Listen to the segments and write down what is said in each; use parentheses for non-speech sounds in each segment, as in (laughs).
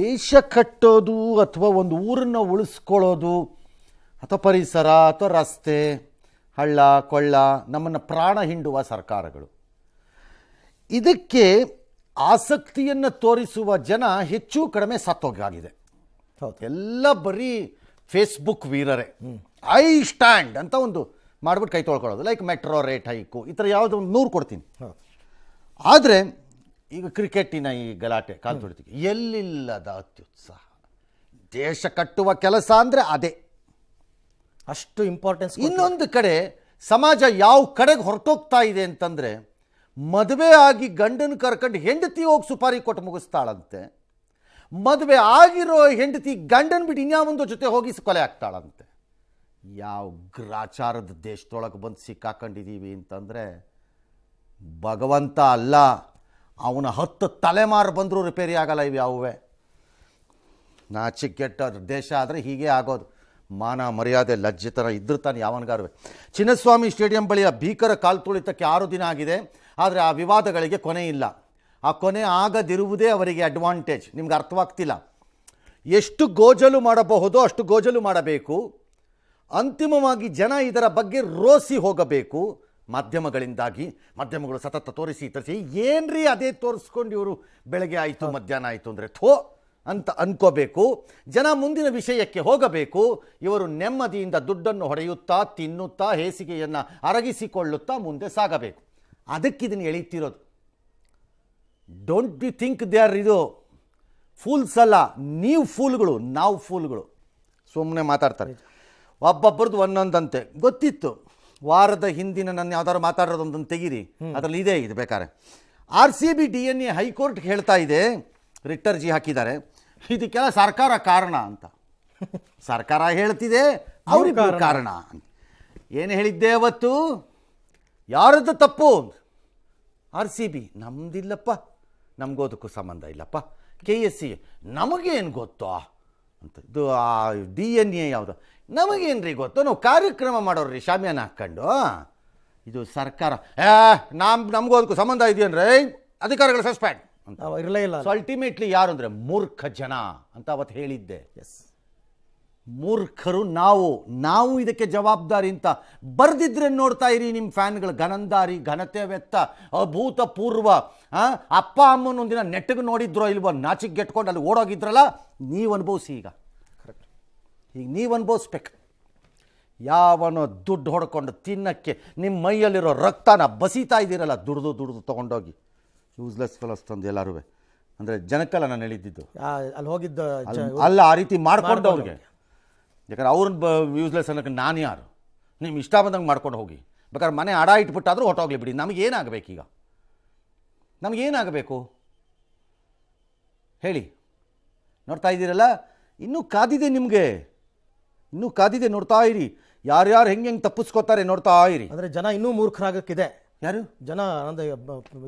ದೇಶ ಕಟ್ಟೋದು ಅಥವಾ ಒಂದು ಊರನ್ನು ಉಳಿಸ್ಕೊಳ್ಳೋದು ಅಥವಾ ಪರಿಸರ ಅಥವಾ ರಸ್ತೆ ಹಳ್ಳ ಕೊಳ್ಳ ನಮ್ಮನ್ನು ಪ್ರಾಣ ಹಿಂಡುವ ಸರ್ಕಾರಗಳು. ಇದಕ್ಕೆ ಆಸಕ್ತಿಯನ್ನು ತೋರಿಸುವ ಜನ ಹೆಚ್ಚು ಕಡಿಮೆ ಸತ್ತೋಗಾಗಿದೆ ಹೌದು. ಎಲ್ಲ ಬರೀ ಫೇಸ್ಬುಕ್ ವೀರರೇ. ಐ ಸ್ಟ್ಯಾಂಡ್ ಅಂತ ಒಂದು ಮಾಡ್ಬಿಟ್ಟು ಕೈ ತೊಳ್ಕೊಳ್ಳೋದು. ಲೈಕ್ ಮೆಟ್ರೋ ರೇಟ್ ಹೈಕು ಈ ಥರ ಯಾವುದೋ ಒಂದು ನೂರು ಕೊಡ್ತೀನಿ. ಆದರೆ ಈಗ ಕ್ರಿಕೆಟಿನ ಈ ಗಲಾಟೆ ಕಾಲು ತುಳಿತಿಗೆ ಎಲ್ಲಿಲ್ಲದ ಅತ್ಯುತ್ಸಾಹ? ದೇಶ ಕಟ್ಟುವ ಕೆಲಸ ಅಂದರೆ ಅದೇ. ಅಷ್ಟು ಇಂಪಾರ್ಟೆನ್ಸ್ ಇನ್ನೊಂದು ಕಡೆ ಸಮಾಜ ಯಾವ ಕಡೆಗೆ ಹೊರಟೋಗ್ತಾ ಇದೆ ಅಂತಂದರೆ ಮದುವೆ ಆಗಿ ಗಂಡನ ಕರ್ಕೊಂಡು ಹೆಂಡತಿ ಹೋಗಿ ಸುಪಾರಿ ಕೊಟ್ಟು ಮುಗಿಸ್ತಾಳಂತೆ. ಮದುವೆ ಆಗಿರೋ ಹೆಂಡತಿ ಗಂಡನ ಬಿಟ್ಟು ಇನ್ಯಾವೊಂದು ಜೊತೆ ಹೋಗಿ ಕೊಲೆ ಆಗ್ತಾಳಂತೆ. ಯಾವ ಗ್ರಾಚಾರದ ದೇಶದೊಳಗೆ ಬಂದು ಸಿಕ್ಕಾಕೊಂಡಿದ್ದೀವಿ ಅಂತಂದರೆ ಭಗವಂತ ಅಲ್ಲ. ಅವನ ಹತ್ತು ತಲೆಮಾರು ಬಂದರೂ ರಿಪೇರಿ ಆಗಲ್ಲ ಇವು ಯಾವುವೇ. ನಾಚಿಕೆಟ್ಟ ದೇಶ ಆದರೆ ಹೀಗೆ ಆಗೋದು. ಮಾನ, ಮರ್ಯಾದೆ ಲಜ್ಜಿತನ ಇದ್ರೂ ತಾನೆ ಯಾವನಿಗಾರುವೆ. ಚಿನ್ನಸ್ವಾಮಿ ಸ್ಟೇಡಿಯಂ ಬಳಿಯ ಭೀಕರ ಕಾಲು ತುಳಿತಕ್ಕೆ ಆರು ದಿನ ಆಗಿದೆ. ಆದರೆ ಆ ವಿವಾದಗಳಿಗೆ ಕೊನೆ ಇಲ್ಲ. ಆ ಕೊನೆ ಆಗದಿರುವುದೇ ಅವರಿಗೆ ಅಡ್ವಾಂಟೇಜ್ ನಿಮ್ಗೆ ಅರ್ಥವಾಗ್ತಿಲ್ಲ. ಎಷ್ಟು ಗೋಜಲು ಮಾಡಬಹುದೋ ಅಷ್ಟು ಗೋಜಲು ಮಾಡಬೇಕು. ಅಂತಿಮವಾಗಿ ಜನ ಇದರ ಬಗ್ಗೆ ರೋಸಿ ಹೋಗಬೇಕು. ಮಾಧ್ಯಮಗಳಿಂದಾಗಿ ಮಾಧ್ಯಮಗಳು ಸತತ ತೋರಿಸಿ ತರಿಸಿ ಏನ್ರಿ ಅದೇ ತೋರಿಸ್ಕೊಂಡು ಇವರು ಬೆಳಗ್ಗೆ ಆಯಿತು ಮಧ್ಯಾಹ್ನ ಆಯಿತು ಅಂದರೆ ಥೋ ಅಂತ ಅನ್ಕೋಬೇಕು. ಜನ ಮುಂದಿನ ವಿಷಯಕ್ಕೆ ಹೋಗಬೇಕು. ಇವರು ನೆಮ್ಮದಿಯಿಂದ ದುಡ್ಡನ್ನು ಹೊಡೆಯುತ್ತಾ ತಿನ್ನುತ್ತಾ ಹೇಸಿಗೆಯನ್ನು ಅರಗಿಸಿಕೊಳ್ಳುತ್ತಾ ಮುಂದೆ ಸಾಗಬೇಕು. ಅದಕ್ಕಿದನ್ನು ಎಳೀತಿರೋದು. Don't be think they are ಇದು ಫೂಲ್ಸ್ ಅಲ್ಲ. ನೀವು ಫೂಲ್ಗಳು ನಾವು ಫೂಲ್ಗಳು ಸುಮ್ಮನೆ ಮಾತಾಡ್ತಾರೆ. ಒಬ್ಬೊಬ್ಬರದ್ದು ಒಂದೊಂದಂತೆ. ಗೊತ್ತಿತ್ತು. ವಾರದ ಹಿಂದಿನ ನನ್ನ ಯಾವ್ದಾದ್ರು ಮಾತಾಡೋದೊಂದನ್ನು ತೆಗೀರಿ. ಅದರಲ್ಲಿ ಇದೆ ಇದು ಬೇಕಾರೆ R C B D N A high court ಹೇಳ್ತಾ ಇದೆ ರಿಟ್ಟರ್ಜಿ ಹಾಕಿದ್ದಾರೆ ಇದಕ್ಕೆಲ್ಲ ಸರ್ಕಾರ ಕಾರಣ ಅಂತ. ಸರ್ಕಾರ ಹೇಳ್ತಿದೆ ಅವ್ರಿಗೆ ಕಾರಣ. ಏನು ಹೇಳಿದ್ದೆ ಅವತ್ತು? ಯಾರದ್ದು ತಪ್ಪು? R C B. ನಮ್ದಿಲ್ಲಪ್ಪ. ನಮಗೋದಕ್ಕೂ ಸಂಬಂಧ ಇಲ್ಲಪ್ಪ. K S C. ನಮಗೇನು ಗೊತ್ತೋ? ಅಂತ. ಇದು ಆ ಡಿ ಎನ್ ಎ ಯಾವುದು? ನಮಗೇನು ರೀ ಗೊತ್ತು? ನಾವು ಕಾರ್ಯಕ್ರಮ ಮಾಡೋರ್ರಿ ಶಾಮಿಯಾನ ಹಾಕ್ಕೊಂಡು. ಇದು ಸರ್ಕಾರ. ಏ ನಮ್ ನಮಗೂ ಅದಕ್ಕೂ ಸಂಬಂಧ ಇದೆಯನ್ರಿ? ಅಧಿಕಾರಿಗಳು ಸಸ್ಪೆಂಡ್. ಅಂತ. ಇರಲೇ ಇಲ್ಲ ಸೊ ಅಲ್ಟಿಮೇಟ್ಲಿ ಯಾರು ಅಂದರೆ ಮೂರ್ಖ ಜನ ಅಂತ ಅವತ್ತು ಹೇಳಿದ್ದೆ. ಎಸ್ ಮೂರ್ಖರು ನಾವು. ನಾವು ಇದಕ್ಕೆ ಜವಾಬ್ದಾರಿ ಅಂತ. ಬರೆದಿದ್ರೆ ನೋಡ್ತಾ ಇರಿ ನಿಮ್ಮ ಫ್ಯಾನ್ಗಳು ಘನಂದಾರಿ ಘನತೆ ವೆತ್ತ ಅಭೂತಪೂರ್ವ ಅಪ್ಪ ಅಮ್ಮನ ಒಂದಿನ ನೆಟ್ಟಿಗೆ ನೋಡಿದ್ರೋ ಇಲ್ವೋ ನಾಚಿಗೆ ಗೆಟ್ಕೊಂಡು ಅಲ್ಲಿ ಓಡೋಗಿದ್ರಲ್ಲ ನೀವು ಅನುಭವಿಸಿ ಈಗ. ಈಗ ನೀವು ಅನುಭವಿಸ್ಬೇಕು ಯಾವನೋ ದುಡ್ಡು ಹೊಡ್ಕೊಂಡು ತಿನ್ನಕ್ಕೆ ನಿಮ್ಮ ಮೈಯಲ್ಲಿರೋ ರಕ್ತನ ಬಸೀತಾ ಇದ್ದೀರಲ್ಲ ದುಡ್ದು ದುಡ್ದು ತೊಗೊಂಡೋಗಿ. ಯೂಸ್ಲೆಸ್ ಫೆಲಸ್ ತಂದು ಎಲ್ಲರೂ ಅಂದರೆ ಜನಕ್ಕೆಲ್ಲ ನಾನು ಹೇಳಿದ್ದಿದ್ದು ಅಲ್ಲಿ ಹೋಗಿದ್ದ ಅಲ್ಲ ಆ ರೀತಿ ಮಾಡ್ಕೊಂಡು ಅವ್ರಿಗೆ ಯಾಕಂದ್ರೆ ಅವ್ರನ್ನ ಬ ಯೂಸ್ಲೆಸ್ ಅನ್ನೋಕ್ಕೆ ನಾನು ಯಾರು? ನಿಮ್ಮ ಇಷ್ಟ ಬಂದಂಗೆ ಮಾಡ್ಕೊಂಡು ಹೋಗಿ. ಬೇಕಾದ್ರೆ ಮನೆ ಅಡ ಇಟ್ಬಿಟ್ಟಾದ್ರೂ ಹೊಟ್ಟೋಗ್ಲಿ ಬಿಡಿ. ನಮಗೇನಾಗಬೇಕೀಗ ನಮಗೇನಾಗಬೇಕು ಹೇಳಿ. ನೋಡ್ತಾ ಇದ್ದೀರಲ್ಲ? ಇನ್ನೂ ಕಾದಿದೆ ನಿಮಗೆ. ಇನ್ನೂ ಕಾದಿದೆ ನೋಡ್ತಾ ಇರಿ. ಯಾರ್ಯಾರು ಹೆಂಗೆ ಹೆಂಗೆ ತಪ್ಪಿಸ್ಕೋತಾರೆ ನೋಡ್ತಾ ಇರಿ. ಅಂದರೆ ಜನ ಇನ್ನೂ ಮೂರ್ಖರಾಗಕ್ಕಿದೆ. ಯಾರು? ಜನ ಅಂದ್ರೆ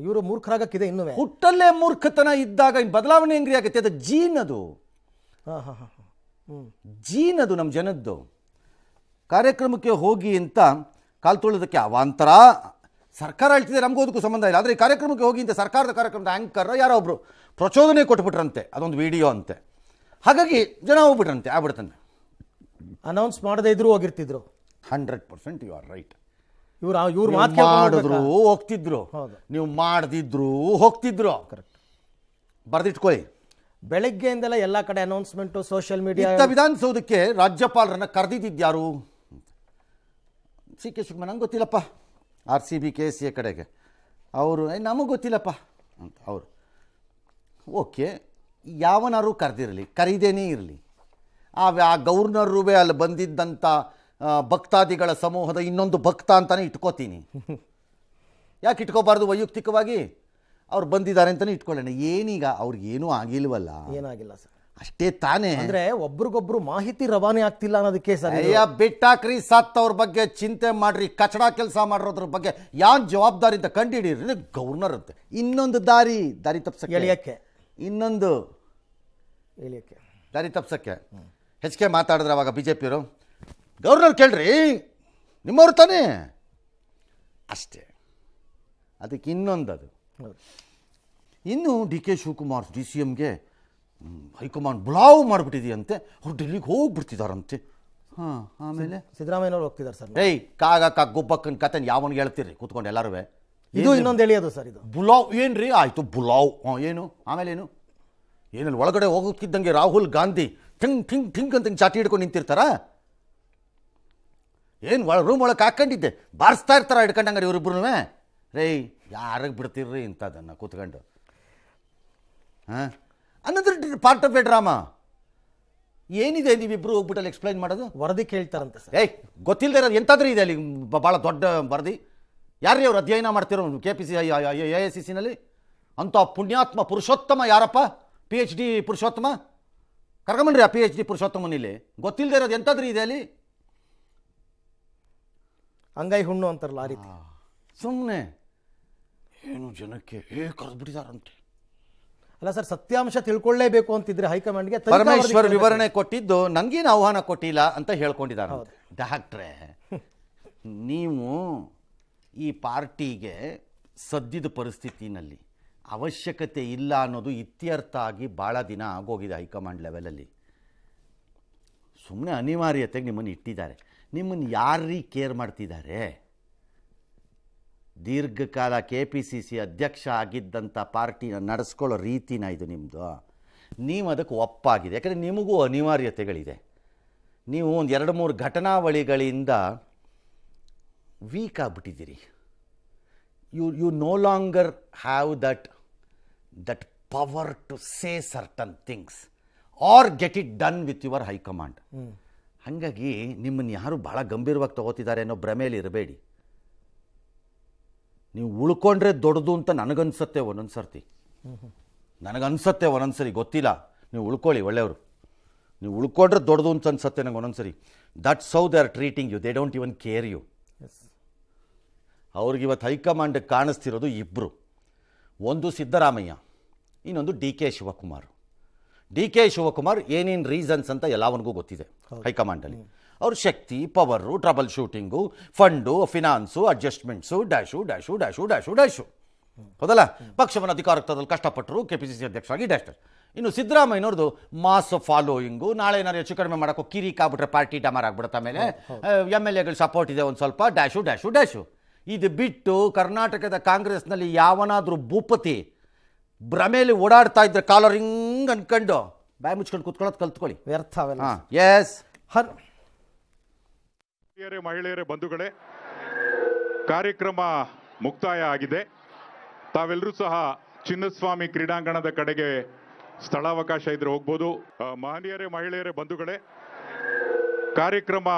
ಇವರು ಮೂರ್ಖರಾಗಕ್ಕಿದೆ ಇನ್ನೂ ಹುಟ್ಟಲ್ಲೇ ಮೂರ್ಖತನ ಇದ್ದಾಗ ಇನ್ನು ಬದಲಾವಣೆ ಹೆಂಗ್ರಿ ಆಗುತ್ತೆ? ಅದು ಜೀನ್ ಅದು. ಹಾಂ ಹಾಂ ಹಾಂ ಹ್ಞೂ ಜೀನ್ ಅದು ನಮ್ಮ ಜನದ್ದು. ಕಾರ್ಯಕ್ರಮಕ್ಕೆ ಹೋಗಿ ಅಂತ ಕಾಲು ತೊಳೋದಕ್ಕೆ ಅವಾಂತರ. ಸರ್ಕಾರ ಹೇಳ್ತಿದೆ ನಮಗೂ ಅದಕ್ಕೂ ಸಂಬಂಧ ಇಲ್ಲ. ಆದರೆ ಈ ಕಾರ್ಯಕ್ರಮಕ್ಕೆ ಹೋಗಿ ಅಂತ ಸರ್ಕಾರದ ಕಾರ್ಯಕ್ರಮದ ಆ್ಯಂಕರ್ ಯಾರೋ ಒಬ್ಬರು ಪ್ರಚೋದನೆ ಕೊಟ್ಬಿಟ್ರಂತೆ. ಅದೊಂದು ವಿಡಿಯೋ ಅಂತೆ. ಹಾಗಾಗಿ ಜನ ಹೋಗ್ಬಿಟ್ರಂತೆ ಆಗ್ಬಿಡ್ತಾನೆ ಅನೌನ್ಸ್ ಮಾಡದೇ ಇದ್ರು ಹೋಗಿರ್ತಿದ್ರು. Hundred percent you are right. ಇವ್ರು ಇವ್ರು ಮಾತು ಮಾಡಿದ್ರು ಹೋಗ್ತಿದ್ರು. ಹೌದು. ನೀವು ಮಾಡದಿದ್ರು ಹೋಗ್ತಿದ್ರು. ಕರೆಕ್ಟ್ ಬರೆದಿಟ್ಕೊಳ್ಳಿ. ಬೆಳಗ್ಗೆಯಿಂದಲೇ ಎಲ್ಲ ಕಡೆ ಅನೌನ್ಸ್ಮೆಂಟು ಸೋಷಿಯಲ್ ಮೀಡಿಯಾ ವಿಧಾನಸೌಧಕ್ಕೆ ರಾಜ್ಯಪಾಲರನ್ನ ಕರೆದಿದ್ದಿದ್ಯಾರು? ಸಿ ಕೆ ಶಿವಕುಮಾರ್ ನಂಗೆ ಗೊತ್ತಿಲ್ಲಪ್ಪ. R C B K C A ಕಡೆಗೆ. ಅವರು ನಮಗೆ ಗೊತ್ತಿಲ್ಲಪ್ಪ ಅಂತ ಅವರು. ಓಕೆ ಯಾವನಾರು ಕರೆದಿರಲಿ ಕರೀದೇನೇ ಇರಲಿ. ಆ ಆ ಗವರ್ನರು ಅಲ್ಲಿ ಬಂದಿದ್ದಂಥ ಭಕ್ತಾದಿಗಳ ಸಮೂಹದ ಇನ್ನೊಂದು ಭಕ್ತ ಅಂತಲೇ ಇಟ್ಕೋತೀನಿ. (laughs) ಯಾಕೆ ಇಟ್ಕೋಬಾರ್ದು ವೈಯಕ್ತಿಕವಾಗಿ? ಅವ್ರು ಬಂದಿದ್ದಾರೆ ಅಂತಲೇ ಇಟ್ಕೊಳ್ಳೋಣ. ಏನೀಗ ಅವ್ರಿಗೇನೂ ಆಗಿಲ್ವಲ್ಲ? ಏನಾಗಿಲ್ಲ ಸರ್. ಅಷ್ಟೇ ತಾನೇ. ಅಂದ್ರೆ ಒಬ್ರಿಗೊಬ್ರು ಮಾಹಿತಿ ರವಾನೆ ಆಗ್ತಿಲ್ಲ ಅನ್ನೋದಕ್ಕೆ ಸರ್. ಅಯ್ಯ ಬಿಟ್ಟಾಕ್ರಿ ಸತ್ತವ್ರ ಬಗ್ಗೆ ಚಿಂತೆ ಮಾಡ್ರಿ ಕಚಡ ಕೆಲಸ ಮಾಡಿರೋದ್ರ ಬಗ್ಗೆ ಯಾನ್ ಜವಾಬ್ದಾರಿ ಅಂತ ಕಂಡುಹಿಡೀರಿ ಗವರ್ನರ್ ಅಂತ. ಇನ್ನೊಂದು ದಾರಿ ದಾರಿ ತಪ್ಸಕ್ಕೆ. ಎಳಿಯಕ್ಕೆ. ಇನ್ನೊಂದು. ಎಳಿಯಕ್ಕೆ. ದಾರಿ ತಪ್ಸಕ್ಕೆ. ಹೆಚ್ ಕೆ ಮಾತಾಡಿದ್ರೆ ಅವಾಗ ಬಿ ಜೆ ಪಿಯವರು ಗೌರ್ನರ್ ಕೇಳ್ರಿ ನಿಮ್ಮವ್ರು ತಾನೇ. ಅಷ್ಟೇ. ಅದಕ್ಕೆ ಇನ್ನೊಂದು ಅದು ಇನ್ನು D K Shivakumar D C ಎಮ್ಗೆ high command ಬುಲಾವ್ ಮಾಡಿಬಿಟ್ಟಿದೆಯಂತೆ ಅವ್ರು ಡೆಲ್ಲಿಗೆ ಹೋಗ್ಬಿಡ್ತಿದಾರಂತೆ. ಹಾಂ ಆಮೇಲೆ? ಸಿದ್ದರಾಮಯ್ಯವ್ರು ಹೋಗ್ತಿದ್ದಾರೆ ಸರ್. ಏಯ್ ಕಾಗ ಕಾ ಗುಬ್ಬಕ್ಕನ ಕತೆ ಯಾವನ್ಗೆ ಹೇಳ್ತೀರಿ ಕೂತ್ಕೊಂಡು ಎಲ್ಲರೂ ಇದು ಇನ್ನೊಂದು ಹೇಳಿಯೋದು ಸರ್ ಇದು. ಬುಲಾವ್ ಏನ್ರಿ? ಆಯಿತು ಬುಲಾವ್. ಹಾಂ ಏನು? ಆಮೇಲೆ ಏನು ಏನಲ್ಲಿ ಒಳಗಡೆ ಹೋಗೋಕ್ಕಿದ್ದಂಗೆ ರಾಹುಲ್ ಗಾಂಧಿ ಠಿಂಗ್ ಟಿಂಗ್ ಟಿಂಗ್ ಅಂತ ಹಿಂಗ್ ಚಾಟಿ ಹಿಡ್ಕೊಂಡು ನಿಂತಿರ್ತಾರ? ಏನು ಒಳ ರೂಮ್ ಒಳಗೆ ಹಾಕೊಂಡಿದ್ದೆ. ಬಾರಿಸ್ತಾ ಇರ್ತಾರ ಹಿಡ್ಕೊಂಡಂಗಾರೆ ಇವರಿಬ್ರು ರೇ ಯಾರಿಗೆ ಬಿಡ್ತೀರ್ರಿ ಇಂಥದ್ದನ್ನು ಕೂತ್ಕೊಂಡು. ಹಾಂ? ಅನ್ನೋದ್ರ ಪಾರ್ಟ್ ಆಫ್ ಎ ಡ್ರಾಮಾ ಏನಿದೆ ನೀವಿಬ್ಬರು ಹೋಗ್ಬಿಟ್ಟಲ್ಲಿ ಎಕ್ಸ್ಪ್ಲೈನ್ ಮಾಡೋದು? ವರದಿ ಕೇಳ್ತಾರಂತೆ ಸರ್. ಏಯ್ ಗೊತ್ತಿಲ್ಲದೆ ಇರೋದು ಎಂಥಾದ್ರೂ ಇದೆ ಅಲ್ಲಿ ಭಾಳ ದೊಡ್ಡ ವರದಿ. ಯಾರೇ ಅವ್ರು ಅಧ್ಯಯನ ಮಾಡ್ತಿರೋ K P C A S C ಸಿನಲ್ಲಿ ಅಂಥ ಪುಣ್ಯಾತ್ಮ ಪುರುಷೋತ್ತಮ ಯಾರಪ್ಪ? P H D Purushottam? ಕರ್ಕೊಂಬನ್ರಿ ಆ ಪಿ ಎಚ್ ಡಿ ಪುರುಷೋತ್ತಮನ್ ಇಲ್ಲಿ ಗೊತ್ತಿಲ್ಲದೆ ಇರೋದು ಎಂಥದ್ರಿ ಇದೆ ಅಲ್ಲಿ? ಅಂಗೈ ಹುಣ್ಣು ಅಂತಾರಲ್ಲ ಆ ರೀತಿ. ಸುಮ್ಮನೆ ಏನು ಜನಕ್ಕೆ ಏ ಕರೆದ್ಬಿಟ್ಟಿದಾರಂತೆ. ಅಲ್ಲ ಸರ್ ಸತ್ಯಾಂಶ ತಿಳ್ಕೊಳ್ಳೇಬೇಕು ಅಂತಿದ್ರೆ ಹೈಕಮಾಂಡ್ಗೆ ತನಿಖಾ ವರದಿ ಪರಮೇಶ್ವರ್ ಕೇಳ್ಬೇಕು. ವಿವರಣೆ ಕೊಟ್ಟಿದ್ದು ನನಗೇನು ಆಹ್ವಾನ ಕೊಟ್ಟಿಲ್ಲ ಅಂತ ಹೇಳ್ಕೊಂಡಿದ್ದಾರೆ ಡಾಕ್ಟ್ರೇ ನೀವು ಈ ಪಾರ್ಟಿಗೆ ಸದ್ಯದ ಪರಿಸ್ಥಿತಿನಲ್ಲಿ ಅವಶ್ಯಕತೆ ಇಲ್ಲ ಅನ್ನೋದು ಇತ್ಯರ್ಥ ಆಗಿ ಭಾಳ ದಿನ ಆಗೋಗಿದೆ ಹೈಕಮಾಂಡ್ ಲೆವೆಲಲ್ಲಿ. ಸುಮ್ಮನೆ ಅನಿವಾರ್ಯತೆಗೆ ನಿಮ್ಮನ್ನು ಇಟ್ಟಿದ್ದಾರೆ. ನಿಮ್ಮನ್ನು ಯಾರೀ ಕೇರ್ ಮಾಡ್ತಿದ್ದಾರೆ? ದೀರ್ಘಕಾಲ ಕೆ ಪಿ ಸಿ ಸಿ ಅಧ್ಯಕ್ಷ ಆಗಿದ್ದಂಥ ಪಾರ್ಟಿನ ನಡೆಸ್ಕೊಳ್ಳೋ ರೀತಿನ ಇದು ನಿಮ್ಮದು ನೀವು ಅದಕ್ಕೆ ಒಪ್ಪಾಗಿದೆ. ಯಾಕಂದರೆ ನಿಮಗೂ ಅನಿವಾರ್ಯತೆಗಳಿದೆ. ನೀವು ಒಂದು ಎರಡು ಮೂರು ಘಟನಾವಳಿಗಳಿಂದ weak ಆಗ್ಬಿಟ್ಟಿದ್ದೀರಿ. You you no longer have that that power to say certain things or get it done with your high command ಹಾಗಾಗಿ ನಿಮ್ಮನ್ನು ಯಾರು ಭಾಳ ಗಂಭೀರವಾಗಿ ತಗೋತಿದ್ದಾರೆ ಅನ್ನೋ ಭ್ರಮೆಯಲ್ಲಿ ಇರಬೇಡಿ. ನೀವು ಉಳ್ಕೊಂಡ್ರೆ ದೊಡ್ಡದು ಅಂತ ನನಗನ್ಸತ್ತೆ ಒಂದೊಂದು ಸರ್ತಿ ನನಗನ್ಸತ್ತೆ ಒಂದೊಂದು ಸರಿ ಗೊತ್ತಿಲ್ಲ. ನೀವು ಉಳ್ಕೊಳ್ಳಿ ಒಳ್ಳೆಯವರು. ನೀವು ಉಳ್ಕೊಂಡ್ರೆ ದೊಡ್ಡದು ಅಂತ ಅನ್ಸತ್ತೆ ನಂಗೆ ಒಂದೊಂದು ಸರಿ that's so they are treating you they don't even care you Yes. ಅವ್ರಿಗೆ ಇವತ್ತು ಹೈಕಮಾಂಡ್ ಕಾಣಿಸ್ತಿರೋದು ಇಬ್ಬರು ಒಂದು ಸಿದ್ದರಾಮಯ್ಯ. ಇನ್ನೊಂದು D K Shivakumar. D K Shivakumar ಏನೇನು ರೀಸನ್ಸ್ ಅಂತ ಎಲ್ಲವನಿಗೂ ಗೊತ್ತಿದೆ ಹೈಕಮಾಂಡಲ್ಲಿ ಅವ್ರ ಶಕ್ತಿ power trouble shooting fund finance adjustments dash dash dash dash dash ಹೌದಲ್ಲ? ಪಕ್ಷವನ್ನು ಅಧಿಕಾರಕ್ಕೆ ತರಲು ಕಷ್ಟಪಟ್ಟರು ಕೆ ಪಿ ಸಿ ಸಿ ಅಧ್ಯಕ್ಷರಾಗಿ ಡ್ಯಾಶ್ ಡ್ಯಾಶ್ ಇನ್ನು ಸಿದ್ದರಾಮಯ್ಯನವ್ರದ್ದು ಮಾಸ್ ಫಾಲೋಯಿಂಗು ನಾಳೆ ಏನಾದ್ರು ಹೆಚ್ಚು ಕಡಿಮೆ ಮಾಡೋಕ್ಕೂ ಕಿರಿಕ್ ಆಗ್ಬಿಟ್ರೆ ಪಾರ್ಟಿ ಡಮರ್ ಆಗ್ಬಿಡುತ್ತೆ ಆಮೇಲೆ ಎಂ ಎಲ್ ಎಗಳು ಸಪೋರ್ಟ್ ಇದೆ ಒಂದು ಸ್ವಲ್ಪ ಡ್ಯಾಶು ಡ್ಯಾಶು ಡ್ಯಾಶು ಇದು ಬಿಟ್ಟು ಕರ್ನಾಟಕದ ಕಾಂಗ್ರೆಸ್ನಲ್ಲಿ ಯಾವನಾದರೂ ಭೂಪತಿ ಭ್ರಮೇಲಿ ಓಡಾಡ್ತಾ ಇದ್ರೆ ಕಾಲರ್ ಹಿಂಗ್ ಅನ್ಕೊಂಡು ಬಾಯಿ ಮುಚ್ಕೊಂಡು ಕುತ್ಕೊಳ್ಳೋದು ಕಲ್ತ್ಕೊಳ್ಳಿ. ವ್ಯರ್ಥ ಅವೆಲ್ಲ ಹಾಂ ಎಸ್ ಹರ್ ಹಿರಿಯರೇ ಮಹಿಳೆಯರೇ ಬಂಧುಗಳೇ ಕಾರ್ಯಕ್ರಮ ಮುಕ್ತಾಯ ಆಗಿದೆ. ತಾವೆಲ್ಲರೂ ಸಹ ಚಿನ್ನಸ್ವಾಮಿ ಕ್ರೀಡಾಂಗಣದ ಕಡೆಗೆ ಸ್ಥಳಾವಕಾಶ ಇದ್ರೆ ಹೋಗ್ಬೋದು. ಮಹನೀಯರೇ ಮಹಿಳೆಯರೇ ಬಂಧುಗಳೇ ಕಾರ್ಯಕ್ರಮ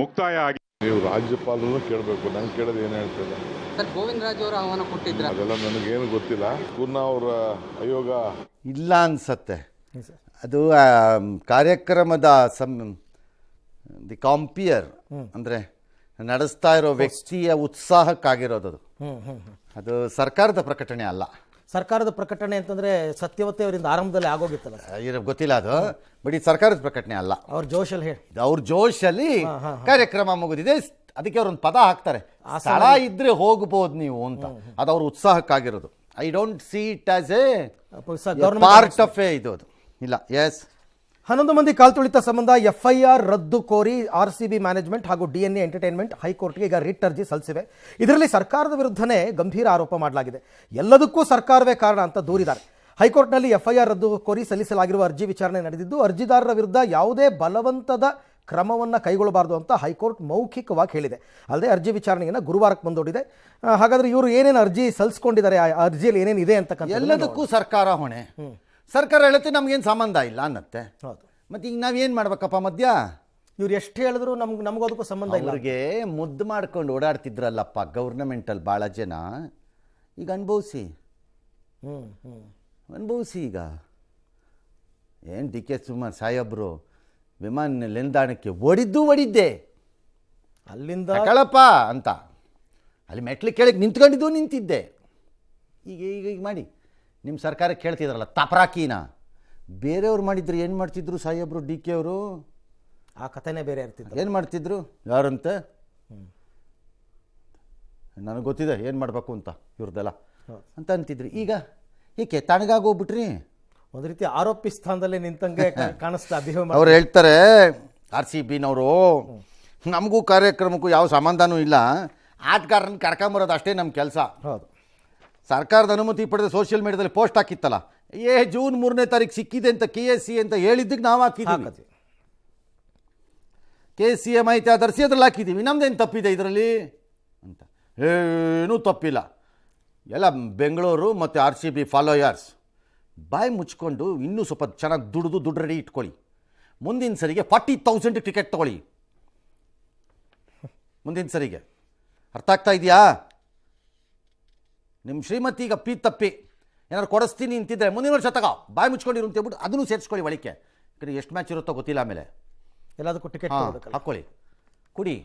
ಮುಕ್ತಾಯ ಆಗಿದೆ ನೀವು ರಾಜ್ಯಪಾಲರು ಕೇಳಬೇಕು. ನಂಗೆ ಕೇಳೋದು ಏನು ಹೇಳ್ತಿಲ್ಲ ಸರ್ ಗೋವಿಂದ ರಾಜ್ ಅವರು ಆಹ್ವಾನ ಕೊಟ್ಟಿದ್ರ. ಅದೆಲ್ಲ ನನಗೇನು ಗೊತ್ತಿಲ್ಲ. ಪೂರ್ಣ ಅವರ ಆಯೋಗ. ಇಲ್ಲ ಅನ್ಸತ್ತೆ. ಅದು ಆ, ಕಾರ್ಯಕ್ರಮದ ಸಮ್ ದಿ ಕಾಂಪಿಯರ್ ಅಂದ್ರೆ ನಡೆಸ್ತಾ ಇರೋ ವ್ಯಕ್ತಿಯ ಉತ್ಸಾಹಕ್ಕಾಗಿರೋದು ಅದು ಅದು ಸರ್ಕಾರದ ಪ್ರಕಟಣೆ ಅಲ್ಲ. ಸರ್ಕಾರದ ಪ್ರಕಟಣೆ ಅಂತಂದ್ರೆ ಸತ್ಯವತ್ತೆ ಅವರಿಂದ ಆರಂಭದಲ್ಲಿ ಆಗೋಗಿತ್ತಲ್ಲ ಇರೋ ಗೊತ್ತಿಲ್ಲ ಅದು. ಬಟ್ ಇದು ಸರ್ಕಾರದ ಪ್ರಕಟಣೆ ಅಲ್ಲ. ಅವ್ರ ಜೋಶಲ್ಲಿ ಹೇಳಿ. ಅವ್ರ ಜೋಶಲ್ಲಿ ಕಾರ್ಯಕ್ರಮ ಮುಗಿದಿದೆ. ಅದಕ್ಕೆ ಅವ್ರೊಂದು ಪದ ಹಾಕ್ತಾರೆ. ಸ್ಥಳ ಇದ್ರೆ ಹೋಗ್ಬೋದು ನೀವು ಅಂತ. ಅದು ಅವ್ರ ಉತ್ಸಾಹಕ್ಕಾಗಿರೋದು. I don't see it as a part of a ಇದು ಅದು. ಇಲ್ಲ ಎಸ್ ಹನ್ನೊಂದು ಮಂದಿ ಕಾಲ್ತುಳಿತ ಸಂಬಂಧ ಎಫ್ಐಆರ್ ರದ್ದು ಕೋರಿ ಆರ್ ಸಿ ಬಿ ಮ್ಯಾನೇಜ್ಮೆಂಟ್ ಹಾಗೂ ಡಿಎನ್ಎ ಎಂಟರ್ಟೈನ್ಮೆಂಟ್ ಹೈಕೋರ್ಟ್ಗೆ ಈಗ ರಿಟ್ ಅರ್ಜಿ ಸಲ್ಲಿಸಿವೆ. ಇದರಲ್ಲಿ ಸರ್ಕಾರದ ವಿರುದ್ಧನೇ ಗಂಭೀರ ಆರೋಪ ಮಾಡಲಾಗಿದೆ. ಎಲ್ಲದಕ್ಕೂ ಸರ್ಕಾರವೇ ಕಾರಣ ಅಂತ ದೂರಿದ್ದಾರೆ. ಹೈಕೋರ್ಟ್ನಲ್ಲಿ ಎಫ್ಐಆರ್ ರದ್ದು ಕೋರಿ ಸಲ್ಲಿಸಲಾಗಿರುವ ಅರ್ಜಿ ವಿಚಾರಣೆ ನಡೆದಿದ್ದು ಅರ್ಜಿದಾರರ ವಿರುದ್ಧ ಯಾವುದೇ ಬಲವಂತದ ಕ್ರಮವನ್ನು ಕೈಗೊಳ್ಳಬಾರದು ಅಂತ ಹೈಕೋರ್ಟ್ ಮೌಖಿಕವಾಗಿ ಹೇಳಿದೆ. ಅಲ್ಲದೆ ಅರ್ಜಿ ವಿಚಾರಣೆಯನ್ನು ಗುರುವಾರಕ್ಕೆ ಮುಂದೂಡಿದೆ. ಹಾಗಾದರೆ ಇವರು ಏನೇನು ಅರ್ಜಿ ಸಲ್ಲಿಸ್ಕೊಂಡಿದ್ದಾರೆ ಆ ಅರ್ಜಿಯಲ್ಲಿ ಏನೇನಿದೆ ಇದೆ ಅಂತಕ್ಕಂಥ ಎಲ್ಲದಕ್ಕೂ ಸರ್ಕಾರ ಹೊಣೆ. ಸರ್ಕಾರ ಹೇಳುತ್ತೆ ನಮ್ಗೇನು ಸಂಬಂಧ ಇಲ್ಲ ಅನ್ನತ್ತೆ. ಹೌದು. ಮತ್ತೆ ಈಗ ನಾವೇನು ಮಾಡ್ಬೇಕಪ್ಪ ಮಧ್ಯ? ಇವ್ರು ಎಷ್ಟು ಹೇಳಿದ್ರು ನಮ್ಗೆ ನಮಗೂ ಅದಕ್ಕೂ ಸಂಬಂಧ ಇಲ್ಲ ಅವ್ರಿಗೆ ಮುದ್ದು ಮಾಡ್ಕೊಂಡು ಓಡಾಡ್ತಿದ್ರಲ್ಲಪ್ಪ ಗೌರ್ನಮೆಂಟಲ್ಲಿ ಭಾಳ ಜನ. ಈಗ ಅನುಭವಿಸಿ. ಹ್ಞೂ ಹ್ಞೂ ಅನುಭವಿಸಿ ಈಗ. ಏನು ಡಿ ಕೆ ಸುಮಾರ್ ಸಾಹೇಬ್ರು ವಿಮಾನ ನಿಲ್ದಾಣಕ್ಕೆ ಒಡಿದ್ದು ಒಡಿದ್ದೆ ಅಲ್ಲಿಂದ ಕಳಪ್ಪ ಅಂತ. ಅಲ್ಲಿ ಮೆಟ್ಲು ಕೆಳಗೆ ನಿಂತ್ಕೊಂಡಿದ್ದು ನಿಂತಿದ್ದೆ. ಈಗ ಈಗ ಈಗ ಮಾಡಿ. ನಿಮ್ಮ ಸರ್ಕಾರ ಕೇಳ್ತಿದ್ರಲ್ಲ ತಪರಾಕಿನ. ಬೇರೆಯವ್ರು ಮಾಡಿದ್ರು ಏನು ಮಾಡ್ತಿದ್ರು ಸಾಹೇಬ್ರು ಡಿ ಕೆ ಅವರು? ಆ ಕಥೆನೇ ಬೇರೆ ಇರ್ತಿದ್ರು ಏನು ಮಾಡ್ತಿದ್ರು? ಯಾರಂತೆ? ನನಗೆ ಗೊತ್ತಿದೆ ಏನು ಮಾಡಬೇಕು ಅಂತ ಇವ್ರದ್ದೆಲ್ಲ. ಅಂತ ಅಂತಿದ್ರು. ಈಗ ಏಕೆ ತಣ್ಣಗಾಗೋಗ್ಬಿಟ್ರಿ ಒಂದು ರೀತಿ ಆರೋಪಿ ಸ್ಥಾನದಲ್ಲೇ ನಿಂತಂಗೆ ಕಾ- ಕಾಣಿಸ್ತಾ ಬಿಹೇವ್ ಅವ್ರು ಹೇಳ್ತಾರೆ ಆರ್ ಸಿ ಬಿನವರು ನಮಗೂ ಕಾರ್ಯಕ್ರಮಕ್ಕೂ ಯಾವ ಸಂಬಂಧನೂ ಇಲ್ಲ. ಆಟಗಾರನ ಕರ್ಕೊಂಬರೋದು ಅಷ್ಟೇ ನಮ್ಮ ಕೆಲಸ. ಹೌದು. ಸರ್ಕಾರದ ಅನುಮತಿ ಪಡೆದ ಸೋಷಿಯಲ್ ಮೀಡಿಯಾದಲ್ಲಿ ಪೋಸ್ಟ್ ಹಾಕಿತ್ತಲ್ಲ. ಏ ಜೂನ್ ಮೂರನೇ ತಾರೀಕು ಸಿಕ್ಕಿದೆ ಅಂತ ಕೆ ಎಸ್ ಸಿ ಅಂತ ಹೇಳಿದ್ದಕ್ಕೆ ನಾವು ಹಾಕಿದ್ದೀವಿ ಕೆ ಕೆ ಸಿ ಎ ಮಾಹಿತಿ ಆಧರಿಸಿ ಅದ್ರಲ್ಲಿ ಹಾಕಿದ್ದೀವಿ ನಮ್ದೇನು ತಪ್ಪಿದೆ ಇದರಲ್ಲಿ? ಅಂತ. ಏನೂ ತಪ್ಪಿಲ್ಲ. ಎಲ್ಲ ಬೆಂಗಳೂರು ಮತ್ತು ಆರ್ ಸಿ ಬಿ ಫಾಲೋಯರ್ಸ್ ಬಾಯಿ ಮುಚ್ಕೊಂಡು ಇನ್ನೂ ಸ್ವಲ್ಪ ಚೆನ್ನಾಗಿ ದುಡಿದು ದುಡ್ಡು ರೆಡಿ ಇಟ್ಕೊಳ್ಳಿ. ಮುಂದಿನ ಸರಿಗೆ ಫಾರ್ಟಿ ತೌಸಂಡ್ ಟಿಕೆಟ್ ತೊಗೊಳ್ಳಿ. ಮುಂದಿನ ಸರಿಗೆ. ಅರ್ಥ ಆಗ್ತಾ ಇದೆಯಾ? ನಿಮ್ಮ ಶ್ರೀಮತಿ ಈಗ ಪಿ ತಪ್ಪಿ. ಏನಾದ್ರು ಕೊಡಿಸ್ತೀನಿ ಅಂತಿದ್ರೆ ಮುಂದಿನ ವರ್ಷ ತಗೋ. ಬಾಯಿ ಮುಚ್ಕೊಂಡಿರು ಅಂತ ಹೇಳ್ಬಿಟ್ಟು ಅದನ್ನು ಸೇರಿಸ್ಕೊಳ್ಳಿ ಒಳಿಕೆ ಕಡೆ ಎಷ್ಟು ಮ್ಯಾಚ್ ಇರುತ್ತೋ ಗೊತ್ತಿಲ್ಲ ಆಮೇಲೆ. ಎಲ್ಲದಕ್ಕೂ ಟಿಕೆಟ್ ಹಾಕ್ಕೊಳ್ಳಿ. ಕುಡಿ.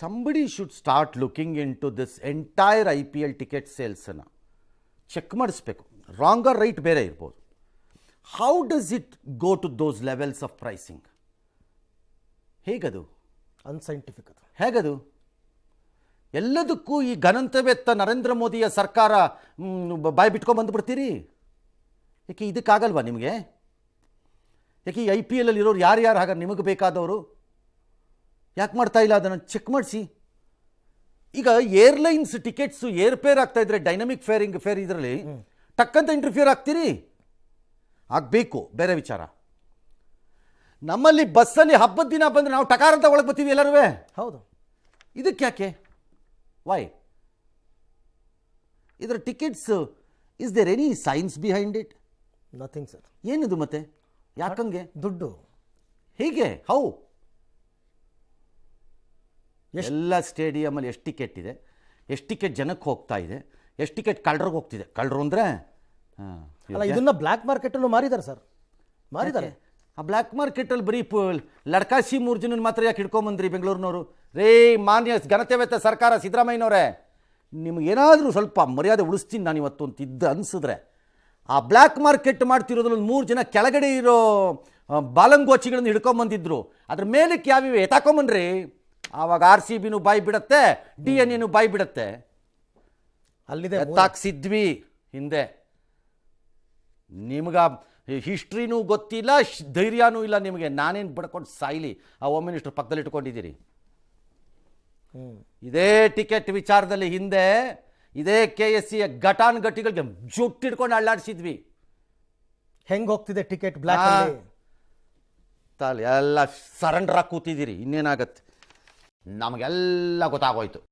Somebody should start looking into this entire I P L ticket ಸೇಲ್ಸನ್ನು check ಮಾಡಿಸ್ಬೇಕು. ರಾಂಗ್ ಆರ್ ರೈಟ್ ಬೇರೆ ಇರ್ಬೋದು. How does it go to those levels of pricing ಹೇಗದು? Unscientific ಅದು. ಹೇಗದು? ಎಲ್ಲದಕ್ಕೂ ಈ ಘನಂತವೆತ್ತ ನರೇಂದ್ರ ಮೋದಿಯ ಸರ್ಕಾರ ಬಾಯಿ ಬಿಟ್ಕೊಂಡು ಬಂದುಬಿಡ್ತೀರಿ? ಯಾಕೆ ಇದಕ್ಕಾಗಲ್ವಾ ನಿಮಗೆ? ಯಾಕೆ ಈ ಐ ಪಿ ಎಲ್ ಇರೋರು ಯಾರು ಯಾರು ಹಾಗಾದ್ರೆ ನಿಮಗೆ ಬೇಕಾದವರು? ಯಾಕೆ ಮಾಡ್ತಾ ಇಲ್ಲ ಅದನ್ನು ಚೆಕ್ ಮಾಡಿಸಿ. ಈಗ ಏರ್ಲೈನ್ಸ್ ಟಿಕೆಟ್ಸು ಏರ್ಪೇರ್ ಆಗ್ತಾ ಇದ್ರೆ ಡೈನಮಿಕ್ ಫೇರಿಂಗ್ ಫೇರ್ ಇದರಲ್ಲಿ ಟಕ್ಕಂತ ಇಂಟರ್ಫಿಯರ್ ಆಗ್ತೀರಿ? ಆಗಬೇಕು ಬೇರೆ ವಿಚಾರ. ನಮ್ಮಲ್ಲಿ ಬಸ್ಸಲ್ಲಿ ಹಬ್ಬದ ದಿನ ಬಂದರೆ ನಾವು ಟಕಾರ ಅಂತ ಒಳಗೆ ಬರ್ತೀವಿ ಎಲ್ಲರೂ ಹೌದು. ಇದಕ್ಕೆ ಯಾಕೆ ವೈ ಇದರ tickets is there any science behind it nothing sir ಏನಿದು ಮತ್ತೆ? ಯಾಕಂಗೆ ದುಡ್ಡು. ಹೀಗೆ? ಹೌ ಎಲ್ಲ ಸ್ಟೇಡಿಯಮಲ್ಲಿ ಎಷ್ಟು ಟಿಕೆಟ್ ಇದೆ? ಎಷ್ಟು ಟಿಕೆಟ್ ಜನಕ್ಕೆ ಹೋಗ್ತಾ ಇದೆ? ಎಷ್ಟು ಟಿಕೆಟ್ ಕಳ್ಳರಿಗೆ ಹೋಗ್ತಿದೆ? ಕಳ್ಳರು ಅಂದರೆ? ಅಲ್ಲ ಇದನ್ನ ಬ್ಲ್ಯಾಕ್ ಮಾರ್ಕೆಟಲ್ಲೂ ಮಾರಿದ್ದಾರೆ ಸರ್ ಮಾರಿದ್ದಾರೆ ಆ ಬ್ಲ್ಯಾಕ್ ಮಾರ್ಕೆಟಲ್ಲಿ ಬರೀ ಪು ಲಡ್ಕಾಶಿ ಮೂರು ಜನನ ಮಾತ್ರ ಯಾಕೆ ಹಿಡ್ಕೊಂಬಂದ್ರಿ ಬೆಂಗಳೂರಿನವರು? ರೇ ಮಾನ್ಯ ಘನತೆವೆತ್ತ ಸರ್ಕಾರ ಸಿದ್ದರಾಮಯ್ಯನವರೇ. ನಿಮಗೇನಾದರೂ ಸ್ವಲ್ಪ ಮರ್ಯಾದೆ ಉಳಿಸ್ತೀನಿ ನಾನು ಇವತ್ತು ಅಂತ ಇದ್ದ ಅನಿಸಿದ್ರೆ. ಆ ಬ್ಲ್ಯಾಕ್ ಮಾರ್ಕೆಟ್ ಮಾಡ್ತಿರೋದ್ರಲ್ಲಿ ಮೂರು ಜನ ಕೆಳಗಡೆ ಇರೋ ಬಾಲಂಗೋಚಿಗಳನ್ನು ಹಿಡ್ಕೊಂಬಂದಿದ್ರು. ಅದ್ರ ಮೇಲಕ್ಕೆ ಯಾವಿವೆ? ಎತ್ತಾಕೊಂಬನ್ರಿ ಆವಾಗ ಆರ್ ಸಿ ಬಿನೂ ಬಾಯಿ ಬಿಡತ್ತೆ ಡಿ ಎನ್ ಎನು ಬಾಯಿ ಬಿಡತ್ತೆ. ಅಲ್ಲಿದೆ ತಾಕ್ಸಿದ್ವಿ ಎತ್ತಾಕ್ಸಿದ್ವಿ ಹಿಂದೆ. ನಿಮ್ಗೆ ಹಿಸ್ಟ್ರಿನೂ ಗೊತ್ತಿಲ್ಲ ಧೈರ್ಯನೂ ಇಲ್ಲ ನಿಮಗೆ. ನಾನೇನು ಬಡ್ಕೊಂಡು ಸಾಯ್ಲಿ? ಆ ಹೋಮ್ ಮಿನಿಸ್ಟರ್ ಪಕ್ಕದಲ್ಲಿ ಇಟ್ಕೊಂಡಿದ್ದೀರಿ. ಇದೇ ಟಿಕೆಟ್ ವಿಚಾರದಲ್ಲಿ ಹಿಂದೆ ಇದೇ ಕೆ ಎಸ್ ಸಿಯ ಘಟಾನ್ ಘಟಿಗಳಿಗೆ ಜುಟ್ಟಿಡ್ಕೊಂಡು ಅಳ್ಳಾಡಿಸಿದ್ವಿ. ಹೆಂಗೆ ಹೋಗ್ತಿದೆ ಟಿಕೆಟ್ ಬ್ಲಾಕ್ ತಾಲ್ ಎಲ್ಲ ಸರಂಡ್ರಾಗಿ ಕೂತಿದ್ದೀರಿ ಇನ್ನೇನಾಗತ್ತೆ? ನಮಗೆಲ್ಲ ಗೊತ್ತಾಗೋಯ್ತು.